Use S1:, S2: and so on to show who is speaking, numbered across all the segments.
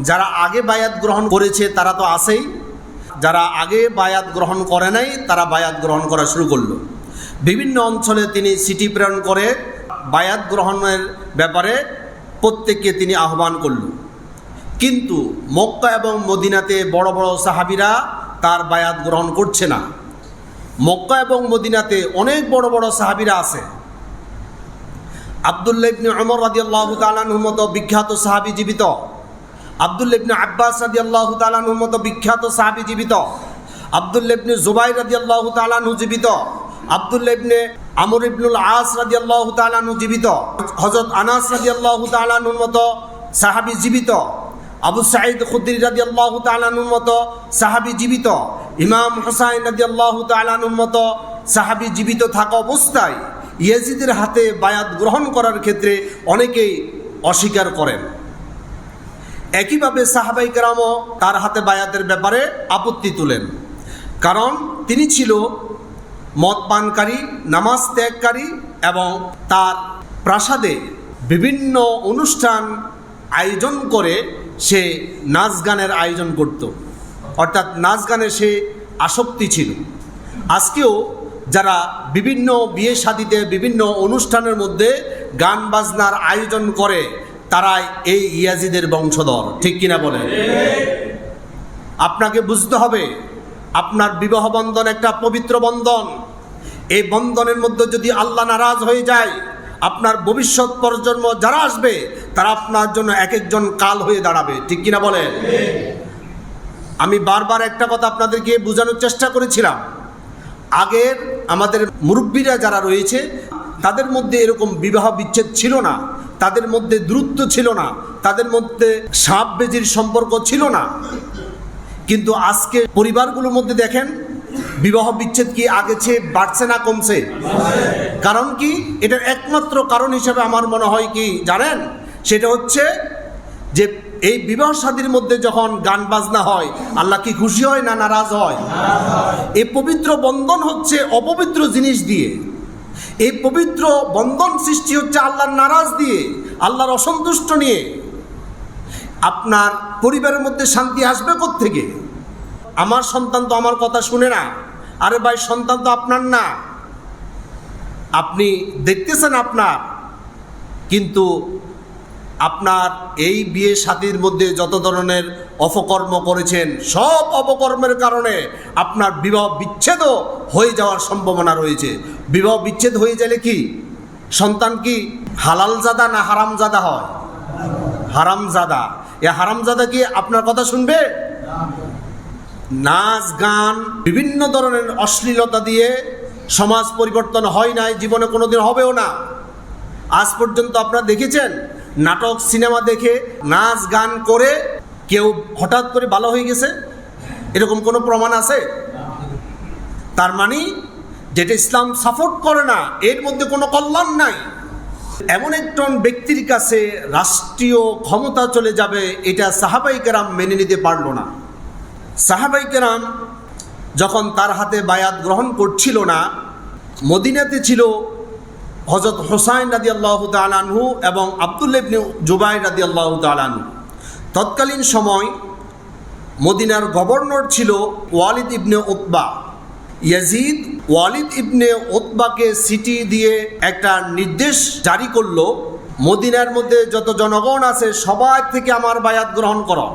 S1: যারা আগে বায়াত গ্রহণ করেছে, তারা তো আসেই যারা আগে বায়াত গ্রহণ করে নাই, তারা বায়াত গ্রহণ করা শুরু করল। বিভিন্ন অঞ্চলে তিনি সিটি প্রেরণ করে বায়াত গ্রহণের ব্যাপারে প্রত্যেককে তিনি আহ্বান করল। কিন্তু মক্কা এবং মদিনাতে বড় বড় সাহাবিরা তার বায়াত গ্রহণ করছে না। মক্কা এবং মদিনাতে অনেক বড় বড় সাহাবিরা আছে। আবদুল্লাহ ইবনে ওমর রাদিয়াল্লাহু তাআলার মতো বিখ্যাত সাহাবী জীবিত। আবদুল্লাহ ইবনে আব্বাস রাদিয়াল্লাহু তাআলার মতো বিখ্যাত সাহাবী জীবিত। আবদুল্লাহ ইবনে জুবাইর রাদিয়াল্লাহু তাআলাহু জীবিত। আবদুল্লাহ ইবনে আমর ইবনুল আস রাদিয়াল্লাহু তাআলাহু জীবিত। হযরত আনাস রাদিয়াল্লাহু তাআলার মতো সাহাবী জীবিত। আবু সাঈদ খুদ্রি রাদিয়াল্লাহু তাআলার মতো সাহাবী জীবিত। ইমাম হুসাইন রাদিয়াল্লাহু তাআলার মতো সাহাবী জীবিত থাকা অবস্থায় ইয়াজিদের হাতে বায়াত গ্রহণ করার ক্ষেত্রে অনেকেই অস্বীকার করেন। একইভাবে সাহাবাই কেরামও তার হাতে বায়াতের ব্যাপারে আপত্তি তোলেন। কারণ তিনি ছিল মদ পানকারী নামাজ ত্যাগকারী এবং তার প্রাসাদে বিভিন্ন অনুষ্ঠান আয়োজন করে সে নাচ গানের আয়োজন করত। অর্থাৎ নাচ গানে সে আসক্তি ছিল। আজকেও যারা বিভিন্ন বিয়ে শাদিতে বিভিন্ন অনুষ্ঠানের মধ্যে গান বাজনার আয়োজন করে তারাই এই ইয়াজিদের বংশধর, ঠিক কিনা বলেন? আপনাকে বুঝতে হবে, আপনার বিবাহ বন্ধন একটা পবিত্র বন্ধন। এই বন্ধনের মধ্যে যদি আল্লাহ নারাজ হয়ে যায়, আপনার ভবিষ্যৎ প্রজন্ম যারা আসবে, তারা আপনার জন্য এক একজন কাল হয়ে দাঁড়াবে, ঠিক কিনা বলেন? আমি বারবার একটা কথা আপনাদেরকে বোঝানোর চেষ্টা করেছিলাম। আগের আমাদের মুরব্বীরা যারা রয়েছে, তাদের মধ্যে এরকম বিবাহ বিচ্ছেদ ছিল না। তাদের মধ্যে দূরত্ব ছিল না, তাদের মধ্যে সাপ বেজির সম্পর্ক ছিল না। কিন্তু আজকে পরিবারগুলোর মধ্যে দেখেন, বিবাহ বিচ্ছেদ কি চেয়ে বাড়ছে না কমছে? কারণ কি? এটার একমাত্র কারণ হিসেবে আমার মনে হয় কি জানেন? সেটা হচ্ছে যে এই বিবাহ শাদীর মধ্যে যখন গান বাজনা হয়, আল্লাহ কি খুশি হয় না নারাজ হয়? এই পবিত্র বন্ধন হচ্ছে অপবিত্র জিনিস দিয়ে। এই পবিত্র বন্ধন সৃষ্টি হচ্ছে আল্লাহর নারাজ দিয়ে, আল্লাহর অসন্তুষ্ট নিয়ে। আপনার পরিবারের মধ্যে শান্তি আসবে থেকে আমার সন্তান তো আমার কথা শুনে না। আরে ভাই, সন্তান তো আপনার না। আপনি দেখতেছেন আপনার, কিন্তু আপনার এই বিয়ে সাথীর মধ্যে যত ধরনের অপকর্ম করেছেন, সব অপকর্মের কারণে আপনার বিবাহ বিচ্ছেদও হয়ে যাওয়ার সম্ভাবনা রয়েছে। বিবাহ বিচ্ছেদ হয়ে গেলে কি? সন্তান কি হালালজাদা না হারামজাদা হয়? হারামজাদা। এ হারামজাদা কি আপনার কথা শুনবে? নাচ, গান, বিভিন্ন ধরনের অশ্লীলতা দিয়ে সমাজ পরিবর্তন হয় নাই, জীবনে কোনোদিন হবেও না। আজ পর্যন্ত আপনারা দেখেছেন নাটক, সিনেমা দেখে নাচ, গান করে কেউ হঠাৎ করে ভালো হয়ে গেছে? এরকম কোনো প্রমাণ আছে? তার মানে যেটা ইসলাম সাপোর্ট করে না, এর মধ্যে কোনো কল্যাণ নাই। এমন একজন ব্যক্তির কাছে রাষ্ট্রীয় ক্ষমতা চলে যাবে, এটা সাহাবাই কেরাম মেনে নিতে পারল না। সাহাবাই কেরাম যখন তার হাতে বায়াত গ্রহণ করছিল না, মদিনাতে ছিল হজরত হোসাইন রাদি আল্লাহ তালানহু এবং আবদুল্লেবনে জুবাই রাদি আল্লাহ তালানহু তৎকালীন সময় মদিনার গভর্নর ছিল Walid ibn Utba. Yazid Walid ibn ওতবাকে সিটি দিয়ে একটা নির্দেশ জারি করল, মদিনার মধ্যে যত জনগণ আছে, সবার থেকে আমার বায়াত গ্রহণ করো।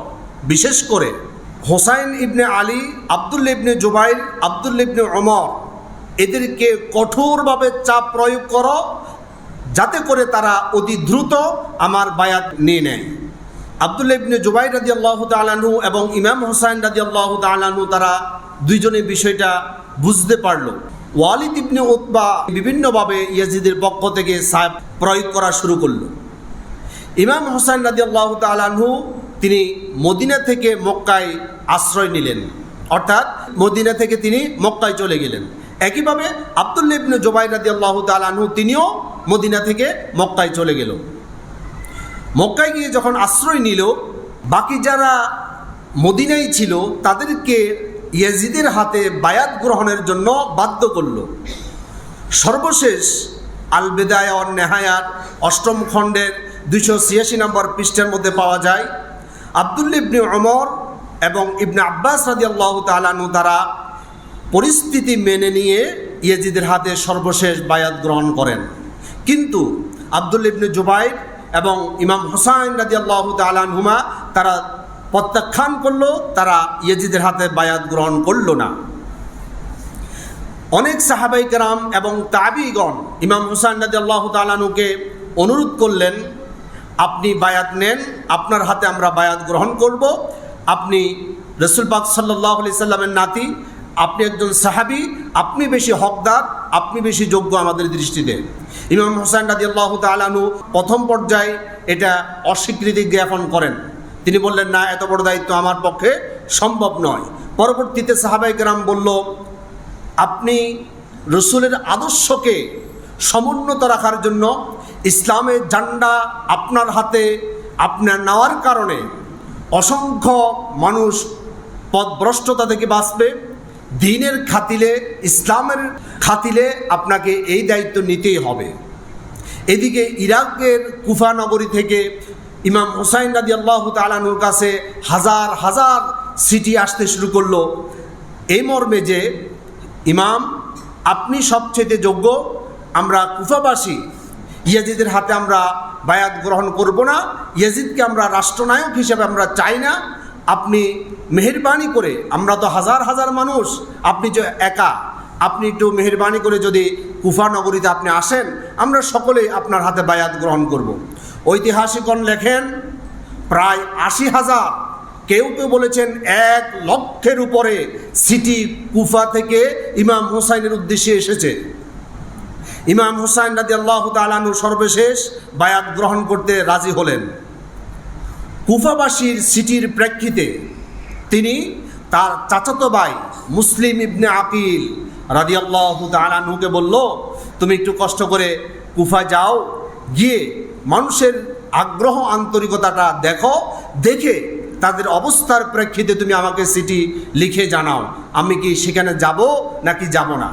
S1: বিশেষ করে হোসাইন ইবনে আলী আবদুল্লা ইবনে জুবাইর আবদুল্লা ইবনে ওমর এদেরকে কঠোরভাবে চাপ প্রয়োগ করো, যাতে করে তারা অতি দ্রুত আমার বায়াত নিয়ে নেয়। আবদুল্লা ইবনে জুবাই রাজি আল্লাহ তালানহু এবং ইমাম হোসাইন রাজি আল্লাহ তালানহু তারা দুইজনে বিষয়টা বুঝতে পারল। ওয়ালিদ ইবনে উতবা বিভিন্নভাবে ইয়াজিদের পক্ষ থেকে সাহেব প্রয়োগ করা শুরু করল। ইমাম হোসেন রাজি আল্লাহ তালানহু তিনি মদিনা থেকে মক্কায় আশ্রয় নিলেন। অর্থাৎ মদিনা থেকে তিনি মক্কায় চলে গেলেন। একইভাবে আবদুল্লা ইবনে জোবাই রাজি আল্লাহ তালানহু তিনিও মদিনা থেকে মক্কায় চলে গেল। মক্কায় গিয়ে যখন আশ্রয় নিল, বাকি যারা মদিনাই ছিল তাদেরকে ইয়াজিদের হাতে বায়াত গ্রহণের জন্য বাধ্য করল। সর্বশেষ আল বেদায় অন নেহায়াত অষ্টম খণ্ডের দুইশো ছিয়াশি নম্বর পৃষ্ঠার মধ্যে পাওয়া যায়। আবদুল্লা ইবনে অমর এবং ইবনে আব্বাস রাজি আল্লাহ তালানু তারা পরিস্থিতি মেনে নিয়ে ইয়েজিদের হাতে সর্বশেষ বায়াত গ্রহণ করেন। কিন্তু আবদুল ইবনে জুবাইর এবং ইমাম হোসাইন রাজি আল্লাহ তালানহুমা তারা প্রত্যাখ্যান করল, তারা ইয়েজিদের হাতে বায়াত গ্রহণ করল না। অনেক সাহাবাই কেরাম এবং তাবিগণ ইমাম হুসাইন রাজি আল্লাহ তালানুকে অনুরোধ করলেন, আপনি বায়াত নেন, আপনার হাতে আমরা বায়াত গ্রহণ করব। আপনি রসুল পাক সাল্লাহ আলি সাল্লামের নাতি আপনি একজন সাহাবি, আপনি বেশি হকদার, আপনি বেশি যোগ্য আমাদের দৃষ্টিতে। ইমাম হোসেন রাজি আল্লাহ তালানু প্রথম পর্যায়ে এটা অস্বীকৃতি জ্ঞাপন করেন। তিনি বললেন, না, এত বড় দায়িত্ব আমার পক্ষে সম্ভব নয়। পরবর্তীতে সাহাবাই কেরাম বলল, আপনি রসুলের আদর্শকে সমুন্নত রাখার জন্য ইসলামের জান্ডা আপনার হাতে, আপনার নেওয়ার কারণে অসংখ্য মানুষ পথভ্রষ্টতা থেকে বাঁচবে। দিনের খাতিলে, ইসলামের খাতিলে আপনাকে এই দায়িত্ব নিতেই হবে। এদিকে ইরাকের কুফা নগরী থেকে ইমাম হুসাইন রাজি আল্লাহ তালানুর কাছে হাজার হাজার সিটি আসতে শুরু করল। এই মর্মে যে, ইমাম, আপনি সবচেয়ে যোগ্য, আমরা কুফাবাসী। ইয়াজিদের হাতে আমরা বায়াত গ্রহণ করব না, ইয়াজিদকে আমরা রাষ্ট্রনায়ক হিসেবে আমরা চাই না। আপনি মেহরবানি করে, আমরা তো হাজার হাজার মানুষ, আপনি যে একা, আপনি একটু মেহরবানি করে যদি কুফা নগরীতে আপনি আসেন, আমরা সকলেই আপনার হাতে বায়াত গ্রহণ করব। ঐতিহাসিকগণ লেখেন, প্রায় আশি হাজার, কেউ কেউ বলেছেন এক লক্ষের উপরে সিটি কুফা থেকে ইমাম হুসাইনের উদ্দেশ্যে এসেছে ইমাম হুসাইন রাজি আল্লাহ তালানু সর্বশেষ বায়াত গ্রহণ করতে রাজি হলেন কুফাবাসীর সিটির প্রেক্ষিতে তিনি তার চাচাতো ভাই মুসলিম ইবনে আকিল রাজি আল্লাহ তালানুকে বলল, তুমি একটু কষ্ট করে কুফা যাও, গিয়ে মানুষের আগ্রহ আন্তরিকতাটা দেখো, দেখে তাদের অবস্থার প্রেক্ষিতে তুমি আমাকে সিটি লিখে জানাও। আমি কি সেখানে যাব নাকি যাব না?